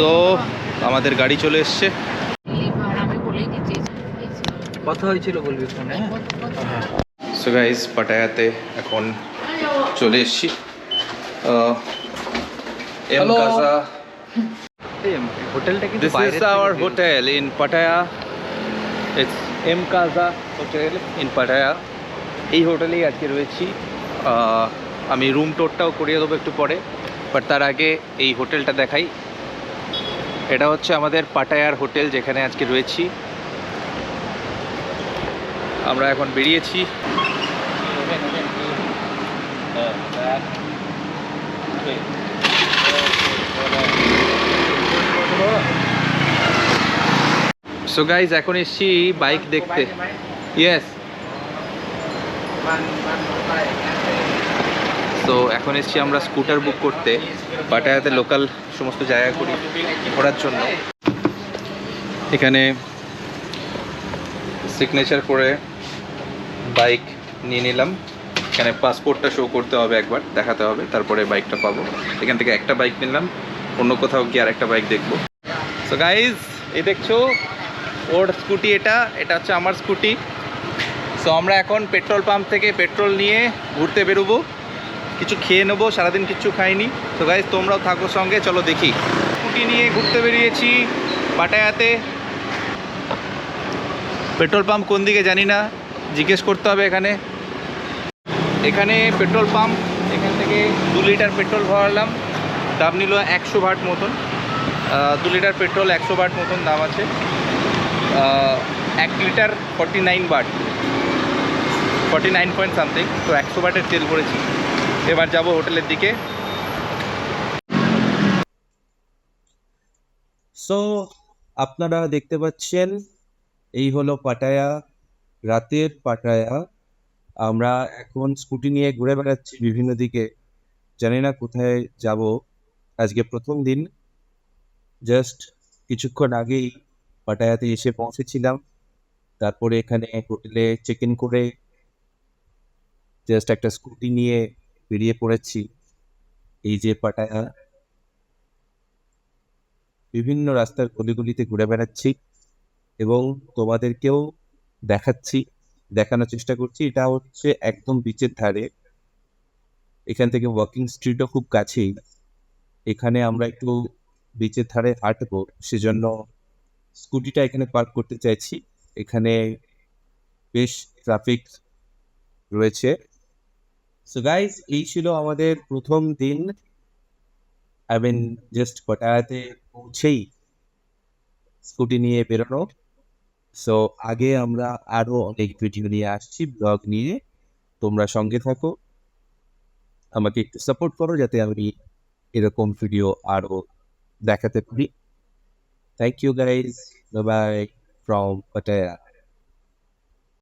তো আমাদের গাড়ি চলে এসছে। কথা হয়েছিল বলবি ফোনে হ্যাঁ? সো গাইজ পাটায়াতে এখন চলে এসছি। এম. কাজা। হোটেলটা this is our hotel in Pattaya it's M কাজা হোটেল ইন পাটায়া এই হোটেলেই আজকে রয়েছি। আমি রুম টোরটাও করিয়ে দেবো একটু পরে। বাট তার আগে এই হোটেলটা দেখাই। এটা হচ্ছে আমাদের পাটায়ার হোটেল যেখানে আজকে রয়েছি। আমরা এখন বেরিয়েছি। সো গাইজ এখন এসছি বাইক দেখতে। ইয়েস তো এখন এসছি আমরা স্কুটার বুক করতে পাটায়াতে লোকাল সমস্ত জায়গা করি ঘোরার জন্য। এখানে সিগনেচার করে বাইক নিয়ে নিলাম। এখানে পাসপোর্টটা শো করতে হবে একবার, দেখাতে হবে, তারপরে বাইকটা পাবো। এখান থেকে একটা বাইক নিলাম, অন্য কোথাও গিয়ে আরেকটা বাইক দেখব। সো গাইজ এই দেখছ, ওর স্কুটি এটা এটা হচ্ছে আমার স্কুটি সো আমরা এখন পেট্রোল পাম্প থেকে পেট্রোল নিয়ে ঘুরতে বেরোবো। কিছু খেয়ে নেব, সারাদিন কিচ্ছু খাইনি। তো গাইজ তোমরাও থাকো সঙ্গে, চলো দেখি। স্কুটি নিয়ে ঘুরতে বেরিয়েছি, পাটায়াতে। পেট্রোল পাম্প কোন দিকে জানি না, জিজ্ঞেস করতে হবে এখানে। এখানে পেট্রোল পাম্প, এখান থেকে দু লিটার পেট্রোল ভরালাম, দাম নিল একশো ভাট মতন। দু লিটার পেট্রোল একশো ভাট মতন দাম আছে। এক litre forty nine baht forty nine point something তো একশো বাটের তেল ভরেছি। এবার যাব হোটেলের দিকে। সো আপনারা দেখতে পাচ্ছেন, এই হলো পাটায়া, রাতের পাটায়া। আমরা এখন স্কুটি নিয়ে ঘুরে বেড়াচ্ছি বিভিন্ন দিকে। জানি না কোথায় যাব। আজকে প্রথম দিন। জাস্ট কিছুক্ষণ আগেই পাটায়াতে এসে পৌঁছেছিলাম। তারপরে এখানে হোটেলে চেক ইন করে জাস্ট একটা স্কুটি নিয়ে বেরিয়ে পড়েছি। এই যে পাটায়া বিভিন্ন রাস্তার গলিগুলিতে ঘুরে বেড়াচ্ছি এবং তোমাদেরকেও দেখাচ্ছি, দেখানোর চেষ্টা করছি। এটা হচ্ছে একদম বিচের ধারে। এখান থেকে ওয়াকিং স্ট্রিটও খুব কাছেই। এখানে আমরা একটু বিচের ধারে হাঁটবো। সেজন্য স্কুটিটা এখানে পার্ক করতে চাইছি। এখানে বেশ ট্রাফিক রয়েছে। সো গাইজ এই ছিল আমাদের প্রথম দিন। আই মিন জাস্ট পাটায়াতে পৌঁছেই স্কুটি নিয়ে বেরোনো। সো আগে আমরা আরও অনেক ভিডিও নিয়ে আসছি ব্লগ নিয়ে। তোমরা সঙ্গে থাকো। আমাকে একটু সাপোর্ট করো যাতে আমি এরকম ভিডিও আরও দেখাতে পারি। Thank you guys bye from Pattaya